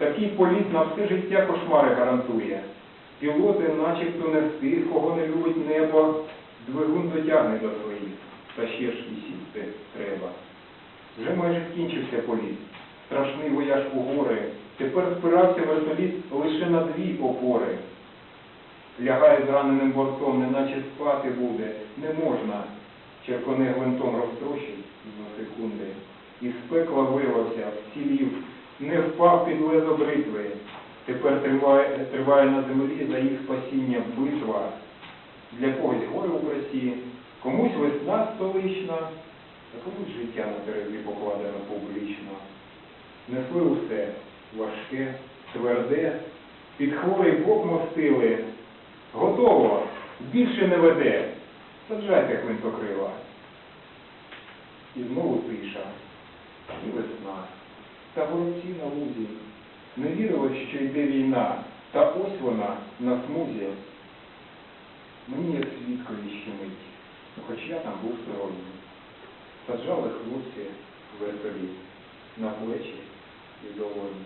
Такий політ на все життя кошмари гарантує. Пілоти начебто не тих, кого не любить небо, двигун дотягне до своїх, та ще ж і сісти треба. Вже майже скінчився політ. Страшний вояж у гори. Тепер спирався вертоліт лише на дві опори. Лягає зраненим бортом, неначе спати буде, не можна. Черкони гвинтом розтрощить за секунди. І з пекла вирвався, вцілів, не впав під лезо бритви. Тепер триває, триває на землі за їх спасіння битва. Для когось горе у красі, комусь весна столична, а комусь життя на терезі покладено публічно. Несли усе важке, тверде, під хворий бок мостили. Готово, більше не веде. Саджайте гвинтокрила. І знову тиша. Та горобці на лузі. Не вірила, що йде війна, та ось вона на смузі. Мені як свідкові щемить, хоч я там був сторонній. Саджали хлопці вертоліт на плечі і долоні.